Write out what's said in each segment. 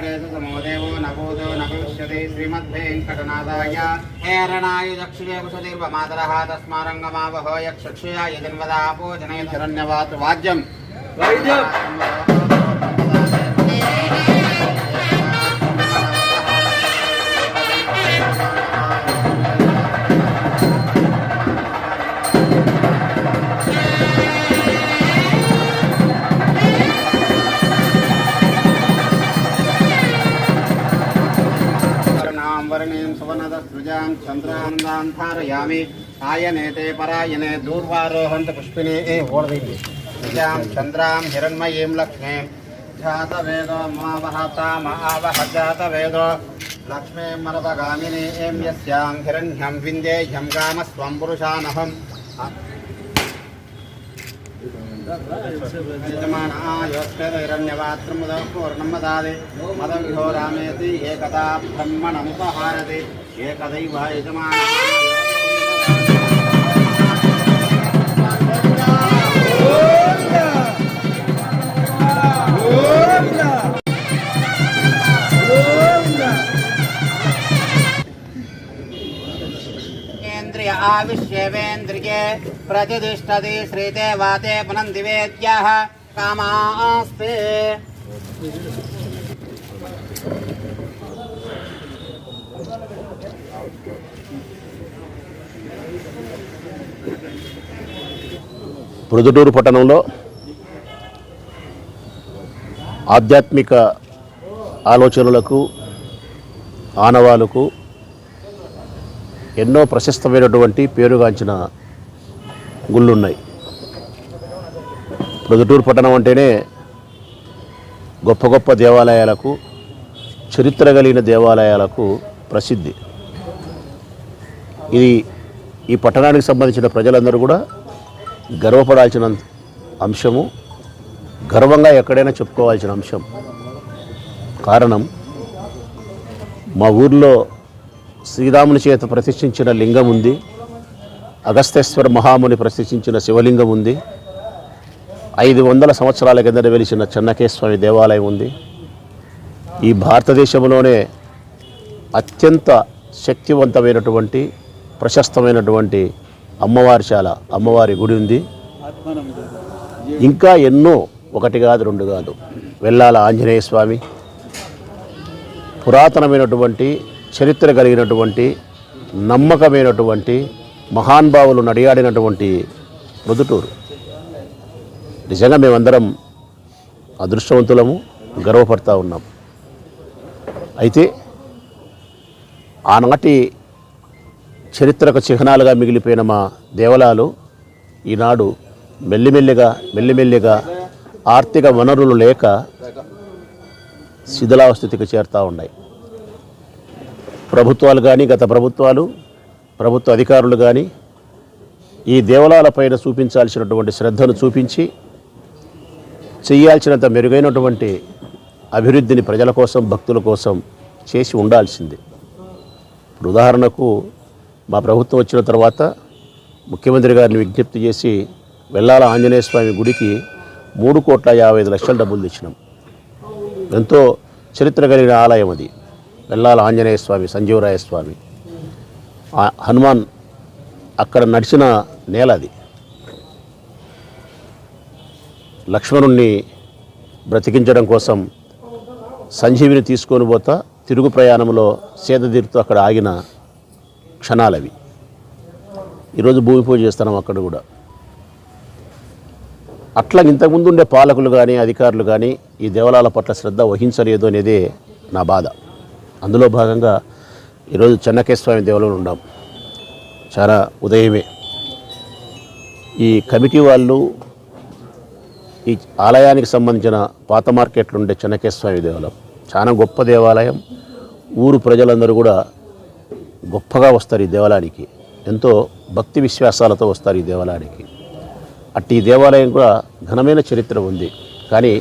वेङ्कटेश समोदेवो नभूतो न भविष्यति श्रीमद्वेङ्कटनाथाय हेरणाय दक्षिणेवसतिर्वमातरः तस्मारङ्गमावहो यक्षक्षया वैद्यम् आयनेते परायने दूर्वारोहंत पुष्पिणी ए होर्दिनि। निजां चन्द्रां हिरण्मयीं लक्ष्मीं जातवेदो मावहताम आवहजातवेदो लक्ष्मीं मरपगामिनी एँ यस्यां हिरण्यं विन्दे ह्यं स्वं पुरुषानहम यजमानायोस्मिरण्यवात्रमुदपूर्णमदादि एकदा ब्रह्मणमुपहारति। एकदैव యజమాన ఇంద్రియ ఆవిష్యేవేంద్రియే ప్రతిష్టతి శ్రీతే వాతే పునంది పట్టణంలో ఆధ్యాత్మిక ఆలోచనలకు ఆనవాలకు ఎన్నో ప్రశస్తమైనటువంటి పేరుగాంచిన గుళ్ళున్నాయి. ప్రొద్దుటూరు పట్టణం అంటేనే గొప్ప గొప్ప దేవాలయాలకు చరిత్ర కలిగిన దేవాలయాలకు ప్రసిద్ధి. ఇది ఈ పట్టణానికి సంబంధించిన ప్రజలందరూ కూడా గర్వపడాల్సిన అంశము గర్వంగా ఎక్కడైనా చెప్పుకోవాల్సిన అంశం. కారణం మా ఊర్లో శ్రీరాముని చేత ప్రతిష్ఠించిన లింగం ఉంది. అగస్తేశ్వర మహాముని ప్రతిష్ఠించిన శివలింగం ఉంది. ఐదు వందల సంవత్సరాల కిందట వెలిసిన చెన్నకేశ్వరి దేవాలయం ఉంది. ఈ భారతదేశంలోనే అత్యంత శక్తివంతమైనటువంటి ప్రశస్తమైనటువంటి అమ్మవారిశాల అమ్మవారి గుడి ఉంది. ఇంకా ఎన్నో ఒకటి కాదు రెండు కాదు. వెళ్ళాల ఆంజనేయ స్వామి. పురాతనమైనటువంటి చరిత్ర కలిగినటువంటి నమ్మకమైనటువంటి మహానుభావులు నడియాడినటువంటి ప్రొద్దుటూరు నిజంగా మేమందరం అదృష్టవంతులము గర్వపడతా ఉన్నాం. అయితే ఆనాటి చరిత్రకు చిహ్నాలుగా మిగిలిపోయిన మా దేవాలయాలు ఈనాడు మెల్లిమెల్లిగా మెల్లిమెల్లిగా ఆర్థిక వనరులు లేక శిథిలావస్థితికి చేరుతూ ఉన్నాయి. ప్రభుత్వాలు కానీ గత ప్రభుత్వాలు ప్రభుత్వ అధికారులు కానీ ఈ దేవాలయాలపైన చూపించాల్సినటువంటి శ్రద్ధను చూపించి చేయాల్సినంత మెరుగైనటువంటి అభివృద్ధిని ప్రజల కోసం భక్తుల కోసం చేసి ఉండాల్సింది. ఉదాహరణకు మా ప్రభుత్వం వచ్చిన తర్వాత ముఖ్యమంత్రి గారిని విజ్ఞప్తి చేసి వెళ్ళాల ఆంజనేయ స్వామి గుడికి మూడు కోట్ల యాభై ఐదు లక్షల డబ్బులు తెచ్చినాం. ఎంతో చరిత్ర కలిగిన ఆలయం అది. వెళ్ళాల ఆంజనేయ స్వామి సంజీవరాయ స్వామి. హనుమాన్ అక్కడ నడిచిన నేల అది. లక్ష్మణుణ్ణి బ్రతికించడం కోసం సంజీవిని తీసుకొని పోతా తిరుగు ప్రయాణంలో సేదతీరుతూ అక్కడ ఆగిన క్షణాలవి. ఈరోజు భూమి పూజ చేస్తున్నాం అక్కడ కూడా. అట్లా ఇంతకుముందు ఉండే పాలకులు కానీ అధికారులు కానీ ఈ దేవాలయాల పట్ల శ్రద్ధ వహించలేదు అనేదే నా బాధ. అందులో భాగంగా ఈరోజు చెన్నకేశ్వమి దేవాలయంలో ఉన్నాం. చాలా ఉదయమే. ఈ కమిటీ వాళ్ళు ఈ ఆలయానికి సంబంధించిన పాత మార్కెట్లు ఉండే చెన్నకేశ్వమి దేవాలయం. చాలా గొప్ప దేవాలయం. ఊరు ప్రజలందరూ కూడా గొప్పగా వస్తారు ఈ దేవాలయానికి. ఎంతో భక్తి విశ్వాసాలతో వస్తారు ఈ దేవాలయానికి. అట్టి ఈ దేవాలయం కూడా ఘనమైన చరిత్ర ఉంది. కానీ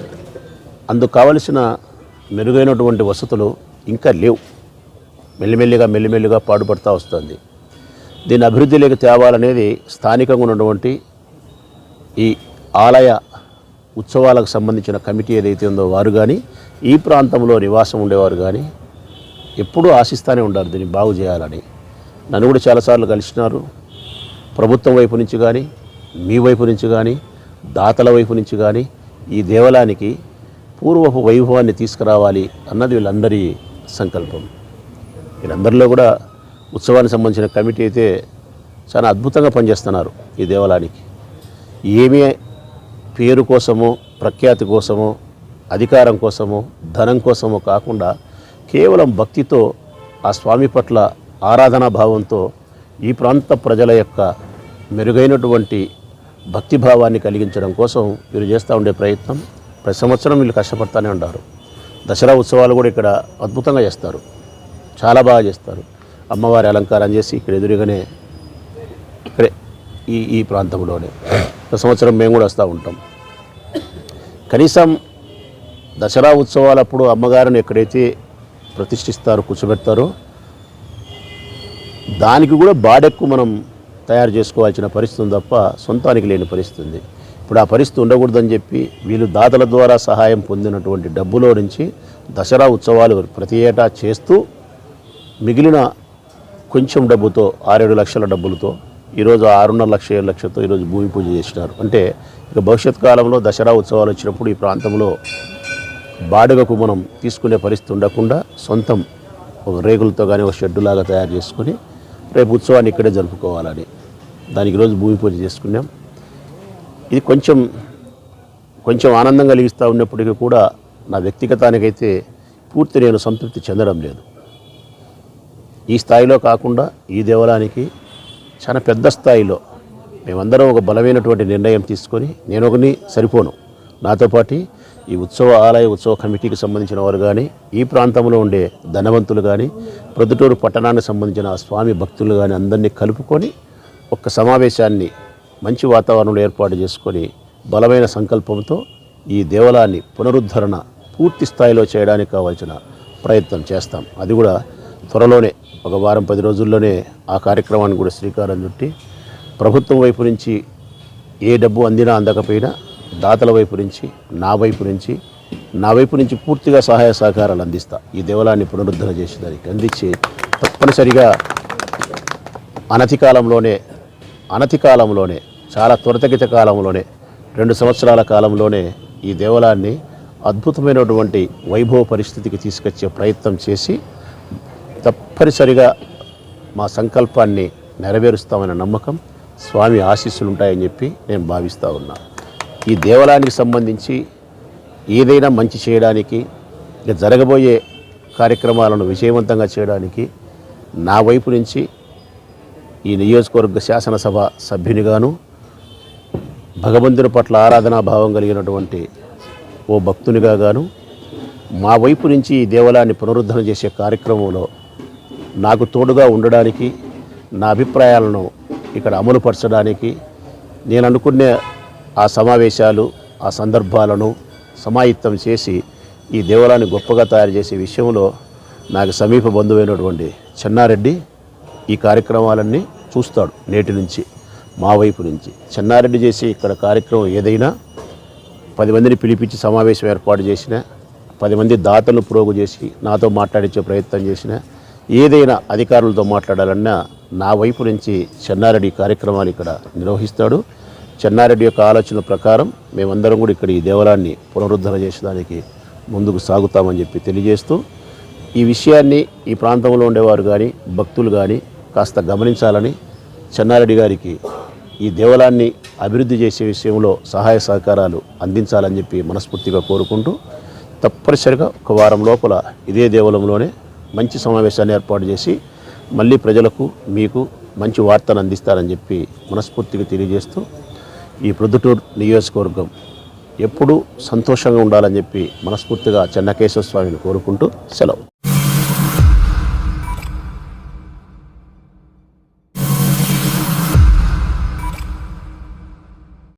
అందుకు కావలసిన మెరుగైనటువంటి వసతులు ఇంకా లేవు. మెల్లిమెల్లిగా మెల్లిమెల్లిగా పాడుపడుతూ వస్తుంది. దీన్ని అభివృద్ధిలోకి తేవాలనేది స్థానికంగా ఉన్నటువంటి ఈ ఆలయ ఉత్సవాలకు సంబంధించిన కమిటీ ఏదైతే ఉందో వారు కానీ ఈ ప్రాంతంలో నివాసం ఉండేవారు కానీ ఎప్పుడూ ఆశిస్తూనే ఉండాలి దీన్ని బాగు చేయాలని. నన్ను కూడా చాలాసార్లు కలిసినారు. ప్రభుత్వం వైపు నుంచి కానీ మీ వైపు నుంచి కానీ దాతల వైపు నుంచి కానీ ఈ దేవాలయానికి పూర్వపు వైభవాన్ని తీసుకురావాలి అన్నది వీళ్ళందరి సంకల్పం. వీళ్ళందరిలో కూడా ఉత్సవానికి సంబంధించిన కమిటీ అయితే చాలా అద్భుతంగా పనిచేస్తున్నారు ఈ దేవాలయానికి. ఏమీ పేరు కోసమో ప్రఖ్యాతి కోసమో అధికారం కోసమో ధనం కోసమో కాకుండా కేవలం భక్తితో ఆ స్వామి పట్ల ఆరాధనా భావంతో ఈ ప్రాంత ప్రజల యొక్క మెరుగైనటువంటి భక్తిభావాన్ని కలిగించడం కోసం వీరు చేస్తూ ఉండే ప్రయత్నం ప్రతి సంవత్సరం వీళ్ళు కష్టపడుతూనే ఉంటారు దసరా ఉత్సవాలు కూడా ఇక్కడ అద్భుతంగా చేస్తారు. చాలా బాగా చేస్తారు. అమ్మవారి అలంకారం చేసి ఇక్కడ ఎదురుగానే ఇక్కడే ఈ ఈ ప్రాంతంలోనే ప్రతి సంవత్సరం మేము కూడా వస్తూ ఉంటాం. కనీసం దసరా ఉత్సవాలప్పుడు అమ్మగారిని ఎక్కడైతే ప్రతిష్ఠిస్తారు కూర్చోబెడతారో. దానికి కూడా బాడెక్కు మనం తయారు చేసుకోవాల్సిన పరిస్థితి ఉంది తప్ప సొంతానికి లేని పరిస్థితి ఉంది ఇప్పుడు ఆ పరిస్థితి ఉండకూడదని చెప్పి వీళ్ళు దాతల ద్వారా సహాయం పొందినటువంటి డబ్బులో నుంచి దసరా ఉత్సవాలు ప్రతి ఏటా చేస్తూ మిగిలిన కొంచెం డబ్బుతో ఆరేడు లక్షల డబ్బులతో ఈరోజు ఆరున్నర లక్ష ఏడు లక్షలతో ఈరోజు భూమి పూజ చేసినారు. అంటే ఇక భవిష్యత్ కాలంలో దసరా ఉత్సవాలు వచ్చినప్పుడు ఈ ప్రాంతంలో బాడుగకు మనం తీసుకునే పరిస్థితి ఉండకుండా సొంతం ఒక రేకులతో కానీ ఒక షెడ్డు లాగా తయారు చేసుకొని రేపు ఉత్సవాన్ని ఇక్కడే జరుపుకోవాలని. దానికి రోజు భూమి పూజ చేసుకున్నాం. ఇది కొంచెం కొంచెం ఆనందం కలిగిస్తూ ఉన్నప్పటికీ కూడా నా వ్యక్తిగతానికైతే పూర్తి నేను సంతృప్తి చెందడం లేదు. ఈ స్థాయిలో కాకుండా ఈ దేవాలయానికి చాలా పెద్ద స్థాయిలో మేమందరం ఒక బలమైనటువంటి నిర్ణయం తీసుకొని నేను ఒకని సరిపోను. నాతో పాటు ఈ ఉత్సవ ఆలయ ఉత్సవ కమిటీకి సంబంధించిన వారు కానీ ఈ ప్రాంతంలో ఉండే ధనవంతులు కానీ ప్రొద్దుటూరు పట్టణానికి సంబంధించిన స్వామి భక్తులు కానీ అందరినీ కలుపుకొని ఒక్క సమావేశాన్ని మంచి వాతావరణంలో ఏర్పాటు చేసుకొని బలమైన సంకల్పంతో ఈ దేవాలయాన్ని పునరుద్ధరణ పూర్తి స్థాయిలో చేయడానికి కావాల్సిన ప్రయత్నం చేస్తాం. అది కూడా త్వరలోనే ఒక వారం పది రోజుల్లోనే ఆ కార్యక్రమాన్ని కూడా శ్రీకారం చుట్టి ప్రభుత్వం వైపు నుంచి ఏ డబ్బు అందినా అందకపోయినా దాతల వైపు నుంచి నా వైపు నుంచి నా వైపు నుంచి పూర్తిగా సహాయ సహకారాలు అందిస్తా. ఈ దేవాలయాన్ని పునరుద్ధరణ చేసేదానికి అందించి తప్పనిసరిగా అనతి కాలంలోనే అనతి కాలంలోనే చాలా త్వరితగత కాలంలోనే రెండు సంవత్సరాల కాలంలోనే ఈ దేవాలయాన్ని అద్భుతమైనటువంటి వైభవ పరిస్థితికి తీసుకొచ్చే ప్రయత్నం చేసి తప్పనిసరిగా మా సంకల్పాన్ని నెరవేరుస్తామనే నమ్మకం స్వామి ఆశీస్సులు ఉంటాయని చెప్పి నేను భావిస్తూ ఉన్నాను ఈ దేవాలయానికి సంబంధించి ఏదైనా మంచి చేయడానికి ఇక జరగబోయే కార్యక్రమాలను విజయవంతంగా చేయడానికి నా వైపు నుంచి ఈ నియోజకవర్గ శాసనసభ సభ్యునిగాను భగవంతుని పట్ల ఆరాధనా భావం కలిగినటువంటి ఓ భక్తునిగా గాను మా వైపు నుంచి ఈ దేవాలయాన్ని పునరుద్ధరణ చేసే కార్యక్రమంలో నాకు తోడుగా ఉండడానికి నా అభిప్రాయాలను ఇక్కడ అమలుపరచడానికి నేను అనుకునే ఆ సమావేశాలు ఆ సందర్భాలను సమాయుత్తం చేసి ఈ దేవాలయాన్ని గొప్పగా తయారు చేసే విషయంలో నాకు సమీప బంధువైనటువంటి చెన్నారెడ్డి ఈ కార్యక్రమాలన్నీ చూస్తాడు నేటి నుంచి మా వైపు నుంచి. చెన్నారెడ్డి చేసే ఇక్కడ కార్యక్రమం ఏదైనా పది మందిని పిలిపించి సమావేశం ఏర్పాటు చేసిన పది మంది దాతలను ప్రోగు చేసి నాతో మాట్లాడించే ప్రయత్నం చేసిన ఏదైనా అధికారులతో మాట్లాడాలన్నా నా వైపు నుంచి చెన్నారెడ్డి కార్యక్రమాలు ఇక్కడ నిర్వహిస్తాడు. చెన్నారెడ్డి యొక్క ఆలోచన ప్రకారం మేమందరం కూడా ఇక్కడ ఈ దేవాలయాన్ని పునరుద్ధరణ చేసేదానికి ముందుకు సాగుతామని చెప్పి తెలియజేస్తూ ఈ విషయాన్ని ఈ ప్రాంతంలో ఉండేవారు కానీ భక్తులు కానీ కాస్త గమనించాలని చెన్నారెడ్డి గారికి ఈ దేవాలయాన్ని అభివృద్ధి చేసే విషయంలో సహాయ సహకారాలు అందించాలని చెప్పి మనస్ఫూర్తిగా కోరుకుంటూ తప్పనిసరిగా ఒక వారం లోపల ఇదే దేవాలయంలోనే మంచి సమావేశాన్ని ఏర్పాటు చేసి మళ్ళీ ప్రజలకు మీకు మంచి వార్తను అందిస్తారని చెప్పి మనస్ఫూర్తిగా తెలియజేస్తూ ఈ ప్రొద్దుటూరు నియోజకవర్గం ఎప్పుడూ సంతోషంగా ఉండాలని చెప్పి మనస్ఫూర్తిగా చెన్నకేశ్వర స్వామిని కోరుకుంటూ సెలవు.